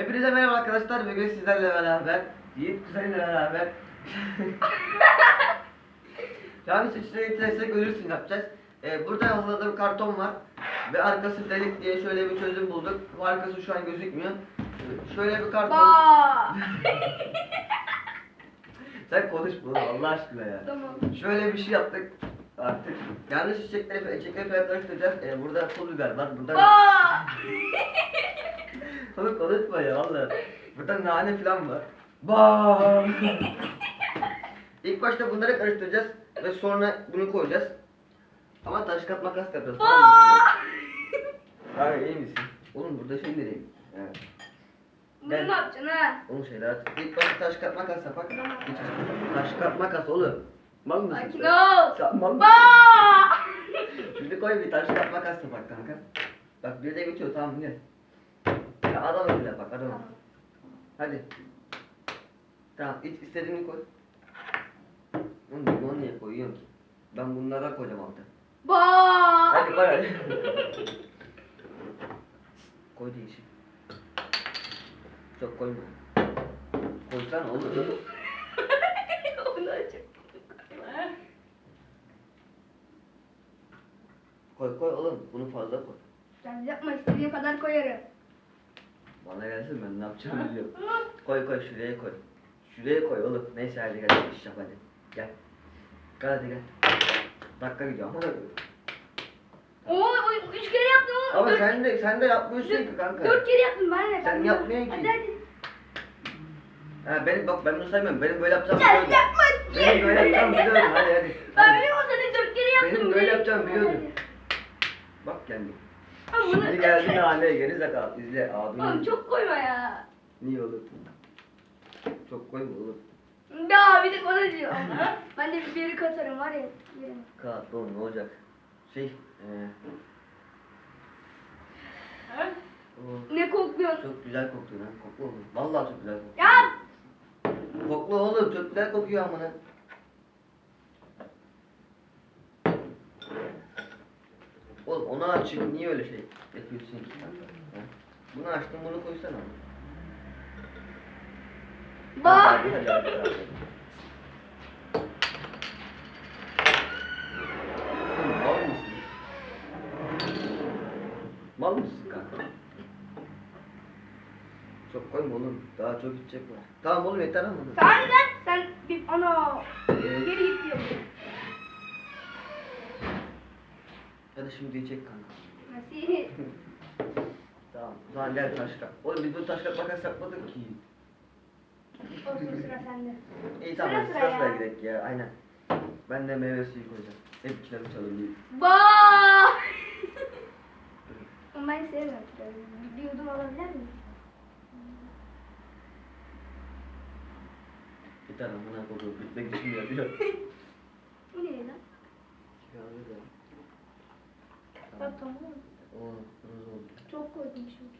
Hepinize merhaba arkadaşlar. Bugün sizlerle beraber, Yiğit kuzenimle beraber Yani seçtiği interese görürsün yapacağız. Ee, burada hazırladığım karton var. Ve arkası delik diye şöyle bir çözüm bulduk. Bu arkası şu an gözükmüyor. Şöyle bir karton. Ba. Sen konuşma Allah aşkına ya. tamam. Şöyle bir şey yaptık artık. Yanlış çiçekleri, çiçekleri falan karıştıracağız. Ee, burada pul biber var. Burada. Oğlum konuşma ya valla. Burada nane falan var. Bam. İlk başta bunları karıştıracağız ve sonra bunu koyacağız. Ama taş kat makas yapacağız. tamam mı? Abi iyi misin? Oğlum burada şey nereye? Evet. Bunu ne yapacaksın ha? Oğlum şeyler İlk başta taş kat makas yapak. Taş kat makas oğlum. Mal mısın sen? ol. Sen mal mısın? Ba. Şimdi koy bir taş kat makas yapak kanka. Bak bir de geçiyor tamam gel. Ya adam öyle bak adam. Tamam. Hadi. Tamam iç istediğini koy. Oğlum bunu niye koyuyorsun ki? Ben bunlara koyacağım altta. Ba. Hadi koy hadi. koy değişik. Çok koyma. Koysana oğlum. Onu açıp. Koy koy oğlum. Bunu fazla koy. Sen yapma istediğin kadar koyarım. Bana gelsin ben ne yapacağımı biliyorum. Koy koy şuraya koy. Şuraya koy oğlum. Neyse hadi gel iş yap hadi. Gel. Gel hadi gel. Dakika gidiyor ama. Oo, o üç kere yaptım o. Ama Dört- sen de sen de yapmıyorsun ki kanka. Dört kere yaptım ben de. Sen Ben- yapmıyorsun ki. Hadi hadi. Ha benim bak ben bunu saymıyorum. Benim böyle yapacağım Sen biliyordum. yapma. Benim böyle yapacağım biliyordum. Hadi hadi. Ben hadi. benim o seni dört kere yaptım. Benim böyle yapacağım biliyordum. Bak kendi. Ama bunu- Şimdi geldi nane geri zekalı. İzle abim. Oğlum çok koyma ya. Niye oğlum? Çok koyma oğlum. Ya bir de bana diyor. ben de bir katarım var ya. yerim. Kağıt oğlum ne olacak? Şey. Eee. o Ne kokluyorsun? çok güzel kokuyor lan. Koklu oğlum. Vallahi çok güzel kokuyor. Ya Koklu oğlum çok güzel kokuyor amına. Oğlum onu açayım niye öyle şey yapıyorsun ki? Bunu açtım bunu koysana. bak. Mal mısın? Mal mısın kanka? Çok koyma oğlum. Daha çok içecek var. Tamam oğlum yeter ama. Sen lan sen bir ana Ee, geri git şimdi içecek kanka. Tamam. Zaman gel taş kap. Oğlum biz bu taş kap makas yapmadık ki. Olsun sıra sende. İyi tamam Sıra sıra sıra ya. gidelim ya. Aynen. Ben de meyve suyu koyacağım. Hep kitabı çalayım. Bak. Ama ben sevmiyorum. Bir yudum alabilir miyim? Yeter amına koyduğum bitmek için yapıyor. Bu ne lan? Bak tamam mı? O kırmızı oldu. Çok koydum şimdi.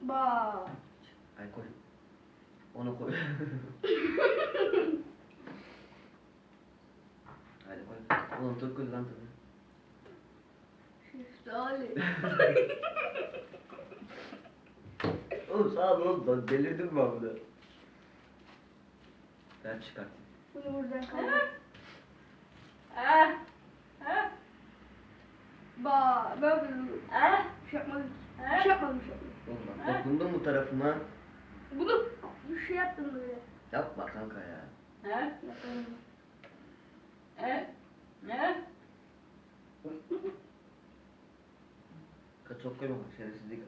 Bak. Ay koy. Onu koy. Hadi koy. Oğlum çok kötü lan tadı. Şeftali. Oğlum sağ ol oğlum. Lan delirdim ben burada. Ben çıkartayım. Bunu buradan kaldır. Bak. Ben bir şey yapmadım. Bir şey yapmadım. Bir şey yapmadım. Oğlum bak dokundun mu tarafıma? Bunu bir şey yaptım böyle. Yapma kanka ya. Yapamadım. Ka- Çok koyma bak şerefsizlik.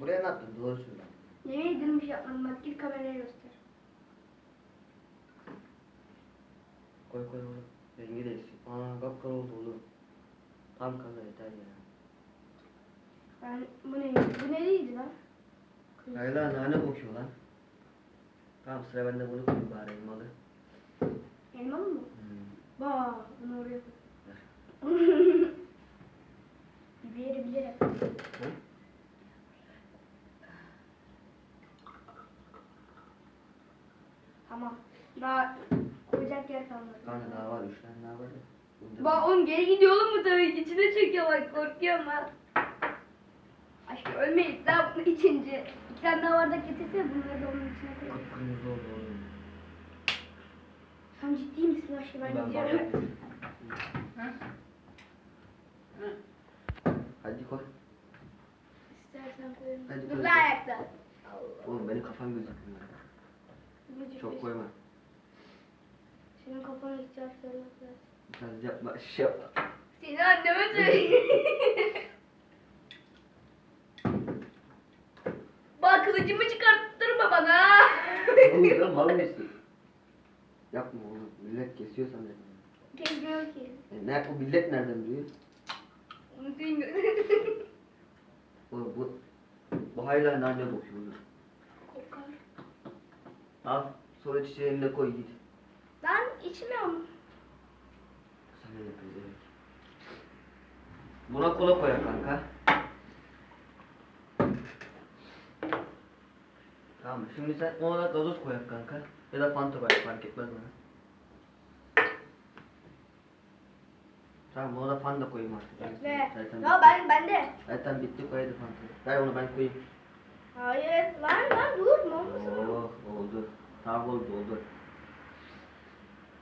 Buraya ne yaptın? Doğru söyle. Yemin ederim bir şey yapmadım. Hadi git kameraya göster. Koy koy oğlum. Rengi değişsin. Aa kapkara oldu oğlum. Tam kaza yeter ya. Ben bu neydi? Bu neydi lan? Hayır lan nane kokuyor lan. Tamam sıra bende bunu koy bari elmalı. Elmalı mı? Hmm. Bak bunu oraya koy. Biberi bilirim. Hı? Tamam. Daha koyacak yer kalmadı. Kanka daha var üç tane daha var ya. Bak oğlum geri gidiyor oğlum bu tabii. İçine çekiyor bak korkuyorum ben. Aşkım Ölmeyiz. Daha bunun ikinci. İki tane daha bardak getirse bunları da onun içine koyalım. Kıpkırmızı oldu oğlum. Sen ciddi misin aşkım? Ben Ben gidiyorum. bardak- Hadi koy. İstersen koyarım. Hadi Dur koy. lan ayakta. Oğlum benim kafam gözükmüyor. Çok koyma. Senin kafana yok. Biraz. Yapma. Şey yapma. Seni anneme söyleyeyim. Bak kılıcımı çıkarttırma bana. Oğlum sen mal mısın? Yapma oğlum. Millet kesiyor sanırım. Kesmiyor ki. E, ne, o millet nereden biliyor? Onu gör. Oğlum bu bu hala kokuyor oğlum. Kokar. Al. Sonra çiçeğini de koy git. Ben içmiyorum. Ne. Buna kola koy kanka. Tamam? Şimdi sen ona gazoz koy kanka. Ya da fanta koy fark etmez bana. Tamam ona da fanta koyayım artık. Ve Zaten ya bitti. ben ben de. Zaten bitti koy hadi fanta. Ver onu ben koyayım. Hayır lan lan dur ne olmasın? Oh oldu. Tamam oldu oldu.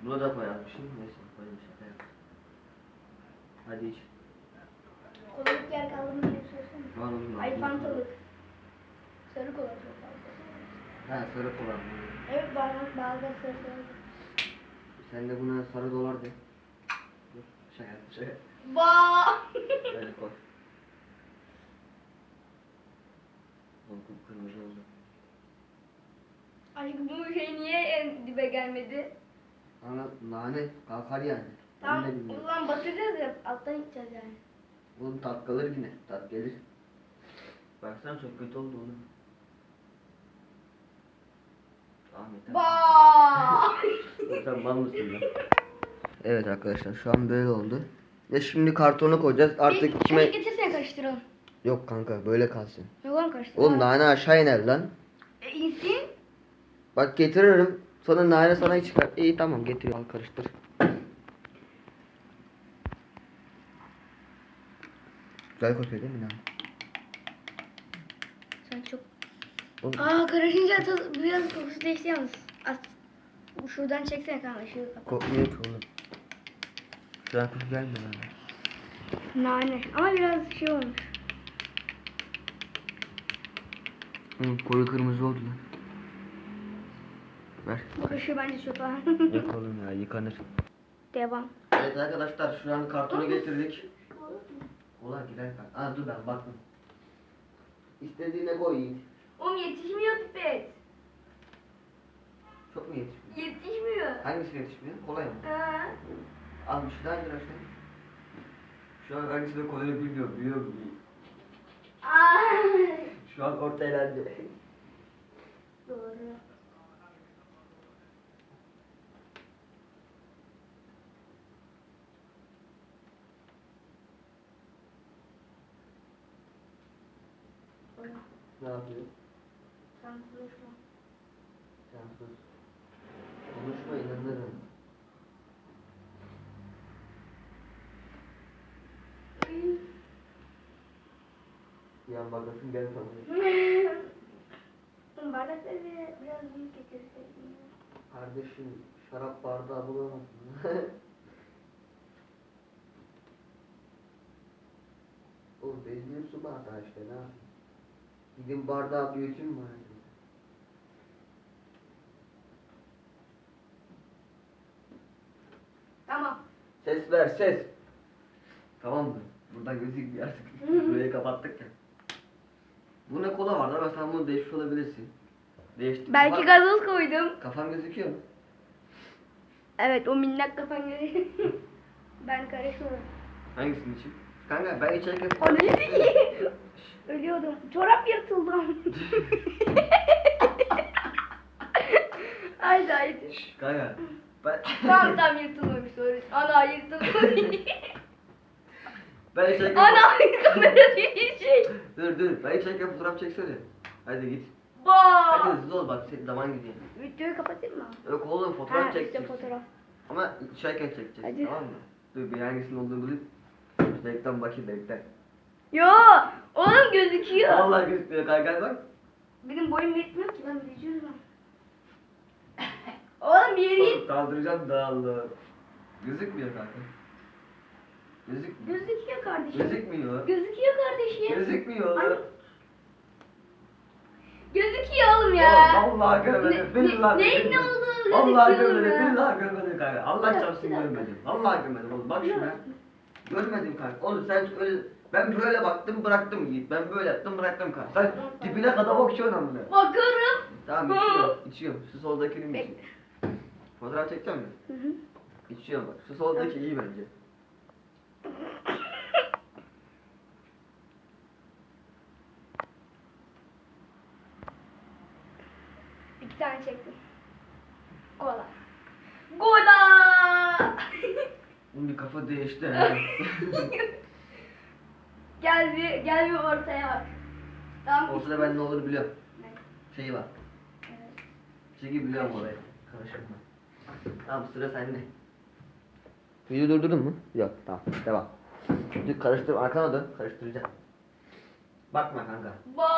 Buna da koyarmışım. Neyse koyayım şaka yap. Hadi iç. Kolalık yer kaldı mı diye sorsana. Lan oğlum, Ay fantalık. Sarı kola çok fazla. Ha sarı kola. Evet bazen bazen sarı kola. Sen de buna sarı dolar de. Dur, Şaka yap, şaka. Ba. Öyle koy. Oğlum kıpkırmızı oldu. Aşkım bu şey niye en dibe gelmedi? Ama nane kalkar yani. Ben Tamam de o bilmiyorum. zaman batıracağız ya alttan gideceğiz yani. Oğlum tat kalır yine. Tat gelir. Baksana çok kötü oldu oğlum. Tamam yeter. Ba. Sen mal mısın lan? Evet arkadaşlar şu an böyle oldu. Ve şimdi kartonu koyacağız. Artık kime... getirsene karıştıralım. Yok kanka böyle kalsın. Yok lan karıştıralım. Oğlum nane aşağı iner lan. E, insin. Bak getiririm. Sonra nane sana çıkar. İyi tamam getir al karıştır. Güzel kokuyor değil mi nane? Sen çok... Oğlum, Aa karışınca tadı biraz kokusu değişti yalnız. Az... Şuradan çeksene kanka ışığı kapat. kokmuyor ki oğlum. Güzel koku gelmiyor nane. Nane. Ama biraz şey olmuş. Oğlum koyu kırmızı oldu lan. Ver. Bu ışığı bence çöpe al. Yok oğlum ya yıkanır. Devam. Evet arkadaşlar şu an kartonu getirdik. Ulan gider kart. Aa dur ben baktım. İstediğine koy Yiğit. Oğlum yetişmiyor pipet. Çok mu yetişmiyor? Yetişmiyor. Hangisi yetişmiyor? Kolay mı? Ha. Al bir şey daha indir aşağıya. Şu an hangisini koyduğunu bilmiyorum. Biliyorum. Aa. Şu an orta elendi. Doğru. Ne yapıyor? Sen konuşma. Sen sus. Konuşma inanırım. Bir an bakasın gel sana. Bardakları bir- biraz büyük getirseydin. Kardeşim şarap bardağı bulamazsın. Oğlum bezdiğim su bardağı işte ne yapayım? Gidin bardağı büyütün mü? Tamam. Ses ver ses. Tamam mı? Buradan gözükmüyor artık. Burayı kapattık ya. Bu ne kola var da ben sen bunu değişmiş olabilirsin. Değiştik. Belki gazoz koydum. Kafam gözüküyor mu? Evet o minnak kafan görüyor. ben karışmıyorum. Hangisinin için? Kanka ben içerken... Ananı sikeyim. Ölüyordum. Çorap yırtıldı. haydi haydi. Şşş, Kanka. Ben... Tamam tamam yırtılmamış doğru. Ana yırtılmamış. ben içerken... Ana kamera bir şey. Dur dur ben içerken fotoğraf çeksene. Hadi git. Hadi hızlı ol bak senin zaman gidiyor. Videoyu kapatayım mı? Yok oğlum fotoğraf Ha, işte çekeceksin. fotoğraf. Ama içerken çekeceksin Hadi. tamam mı? Dur bir hangisinin olduğunu bulayım. Renkten bakayım renkten. Yo oğlum gözüküyor. Vallahi gözükmüyor kanka bak. Benim boyum yetmiyor ki ben vücudum. oğlum bir yere git. Kaldıracağım da Allah. Gözükmüyor kanka. Gözükmüyor. Gözüküyor kardeşim. Gözükmüyor. Gözüküyor kardeşim. Gözükmüyor. Ay. Gözüküyor oğlum ya. Oğlum, Vallahi görmedim. Ne- Billahi ne- neyin ne olduğunu Vallahi gözüküyor görmedim. ya. Billahi görmedim kanka. Allah çarpsın görmedim. Vallahi görmedim oğlum. Bak şuna. Görmedim kanka. Oğlum sen öyle ben böyle baktım bıraktım Yiğit. Ben böyle yaptım bıraktım kanka. Sen dibine kadar bakıyorsun amına. Bakarım. Tamam içiyorum. İçiyorum. Şu soldakini mi içeyim? Fotoğraf çekeceğim mi? Hı hı. İçiyorum bak. Şu soldaki iyi bence. İki tane çektim. Kola. Kola. Bunun bir kafa değişti. gel bir gel bir ortaya bak. Tamam. Ortada ben ne olur biliyorum. Ne? Şeyi var. Evet. Çeki biliyorum orayı. Karıştırma. Tamam sıra sende. Video durdurdun mu? Yok tamam devam. Dur karıştır arkana dön karıştıracağım. Bakma kanka. Ba.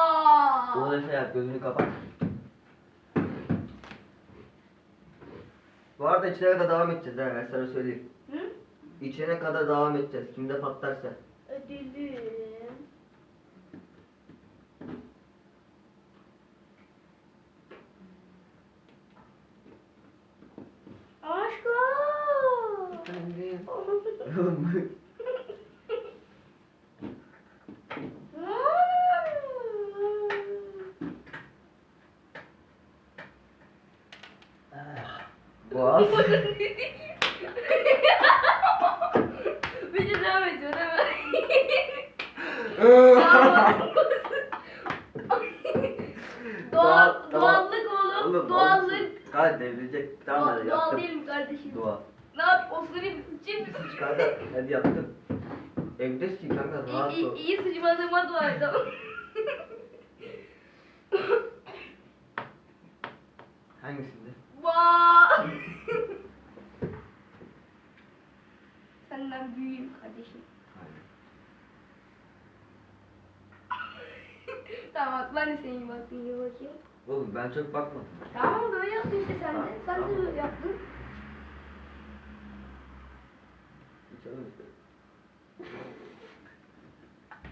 Burada şey yap gözünü kapat. Bu arada içine kadar devam edeceğiz ha ben sana söyleyeyim. Hı? İçine kadar devam edeceğiz. Kimde patlarsa. Ödülüm. Aşkım. Oğlum Boğaz. Bir şey devam ediyor değil mi? Doğal, doğallık oğlum. Oğlum, doğallık. Kalp devrilecek. Tamam Doğal, hadi doğal yaptım. değil mi kardeşim? Dua. Ne yap? Osurayım mı? Sıçayım mı? Kanka. Hadi yaptım. Evdesin kanka rahat İyi, ol. iyi, iyi sıçmadığıma dua et ama. Hangisinde? Vaa! Senden büyüğüm kardeşim. Hayır. Tamam ben de senin baktığın gibi bakayım. Oğlum ben çok bakmadım. Tamam böyle yaptın işte sen de. Sen de böyle yaptın. Öyle-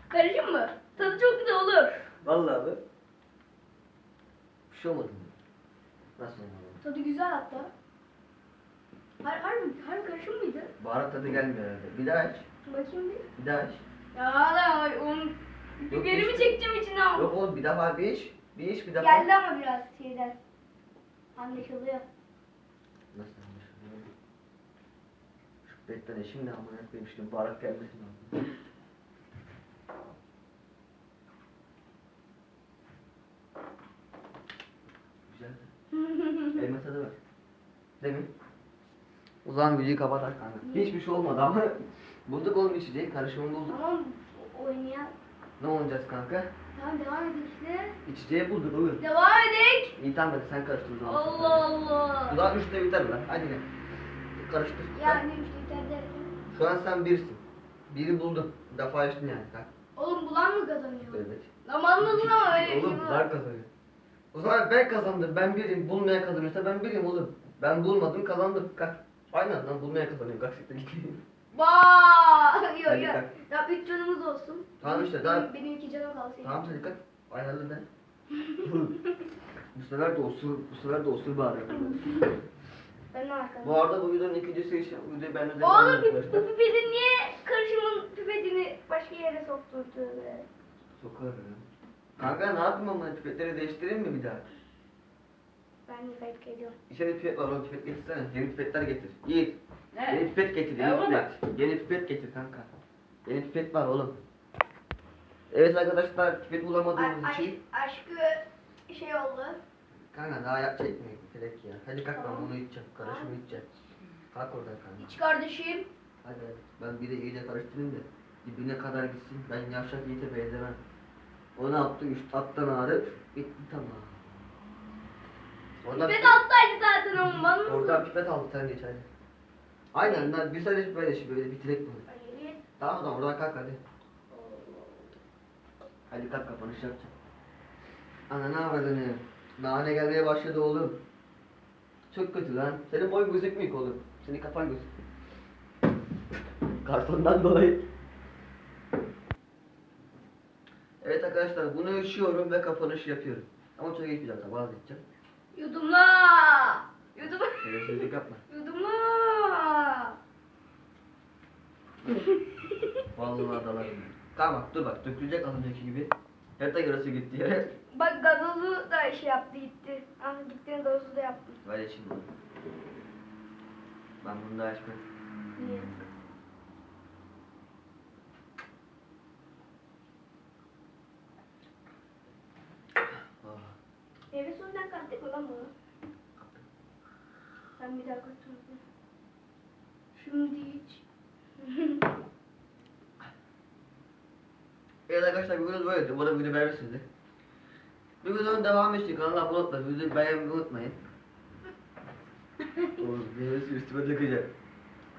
Karışım mı? Tadı çok güzel olur. Vallahi abi. Bir şey olmadı mı? Nasıl olmadı? Tadı güzel hatta. Har harbi, harbi karışım mıydı? Baharat tadı gelmiyor herhalde. Bir daha aç. Bakayım bir. Bir daha aç. Ya da onun Yok, biberimi çekeceğim içine ama. Yok oğlum bir daha bir iç. Bir iç bir daha. Geldi ama biraz şeyden. Anlaşılıyor. Nasıl anlaşılıyor? Şu betten şimdi amına koyayım şimdi baharat gelmesin abi. Güzel. Elma tadı var. Değil mi? O zaman videoyu kapatak kanka. Hiçbir şey olmadı ama bulduk oğlum içeceği. Karışımını bulduk. Tamam oynayan. Ne olacağız kanka? Tamam devam edelim işte. İçeceği bulduk oğlum. Devam edelim. İyi tamam hadi sen karıştır o zaman. Allah Allah. Zaman üçte biter lan. Hadi ne? Karıştır. Yani işte yeter derken. Şu an sen birsin. Biri buldun. Bir defa içtin yani. Kalk. Oğlum bulan mı kazanıyor? Evet. Lan anladın ama öyle bir şey Oğlum bunlar kazanıyor. O zaman ben kazandım. Ben birim. Bulmaya kazanıyorsa ben birim oğlum. Ben bulmadım kazandım. Kalk. Aynen lan bulmaya kazanıyorum. Kalk siktir git. Vaa! Yok yok. Ya üç canımız olsun. Tamam işte, Benim- daha- Benim iki canım kalsın. tamam hadi kalk. Ayarlı de. bu sefer de osur, bu sefer de osur bari. Ben ne arkadaşım? Bu arada bu videonun ikincisi için bu videoyu ben özel Oğlum arkadaşlar. bu pipeti niye karışımın pipetini başka yere soktun tövbe? Sokarım. Kanka ne yapayım ama pipetleri değiştireyim mi bir daha? Ben yıkayıp geliyorum. İçeride pipet var oğlum pipet getirsene. Yeni pipetler getir. Yiğit. Yeni pipet getir. Yeni oğlum pipet. Yeni pipet getir kanka. Yeni pipet var oğlum. Evet arkadaşlar pipet bulamadığımız için. aşk, aşkı şey oldu. Kanka daha yap çekmeyin direkt ya. Hadi kalk Tamam. ben bunu içeceğim. Karışımı içeceğim. Kalk oradan kanka. İç kardeşim. Hadi hadi. Ben bir de iyice karıştırayım da dibine kadar gitsin. Ben yavşak Yiğit'e benzemem. O ne yaptı? Üst alttan ağrı. Bitti tamam. Oradan Pipet alttaydı zaten ama bana nasıl? Oradan pipet aldı sen geç hadi. Aynen lan bir sadece böyle şey böyle bitirek bunu. Tamam tamam oradan kalk hadi. Hadi kalk kapanış yapacağım. Ana ne avradını? Nane gelmeye başladı oğlum. Çok kötü lan. Senin boyun gözükmüyor ki oğlum. Senin kafan gözükmüyor. Kartondan dolayı. Evet arkadaşlar bunu üşüyorum ve kapanış yapıyorum. Ama çok geçmeyeceğim tabi vazgeçeceğim. Yudumla. Yudum. Şerefsizlik yapma. Yudumla. Vallahi dalarım. Tamam dur bak dökülecek az önceki gibi. Yatak yarısı gitti yere. Bak gazozu da şey yaptı gitti. Ah gittiğinde gazozu da yaptım. Ver şimdi onu. Ben bunu da açmam. Niye? Ah. Meyve suyundan kattık mı lan bunu? Ben bir daha katacağım. Şimdi hiç. Evet böyleydi. Umarım video beğenmişsinizdir. Bir videonun devamı için kanala abone olmayı, videoyu beğenmeyi unutmayın. Oğlum meyvesi üstüme dökeceğim.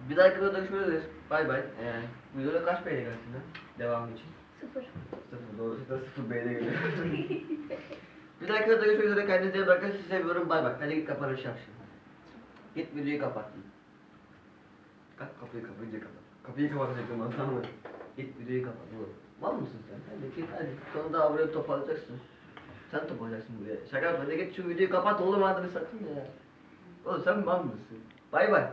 Bir dahaki videoda görüşmek üzere. Bay bay. Ee, videoda kaç beğeni gelsin lan? Devamı için. Sıfır. Sıfır doğru. Sıfır, sıfır beğeni geliyor. bir dahaki videoda görüşmek üzere. Kendinize iyi bakın. Sizi seviyorum. Bay bay. Hadi git kapanış yap şimdi. Git videoyu kapat. Kalk kapıyı kapat. Videoyu kapat. Kapıyı kapatacaktım ben tamam mı? Git videoyu kapat oğlum. Mal mısın sen? Hadi git hadi. Sonunda buraya toparlayacaksın. Sen toparlayacaksın buraya. Şaka yapma. Hadi git şu videoyu kapat oğlum adını satayım ya. Oğlum sen mal mısın? Bay bay.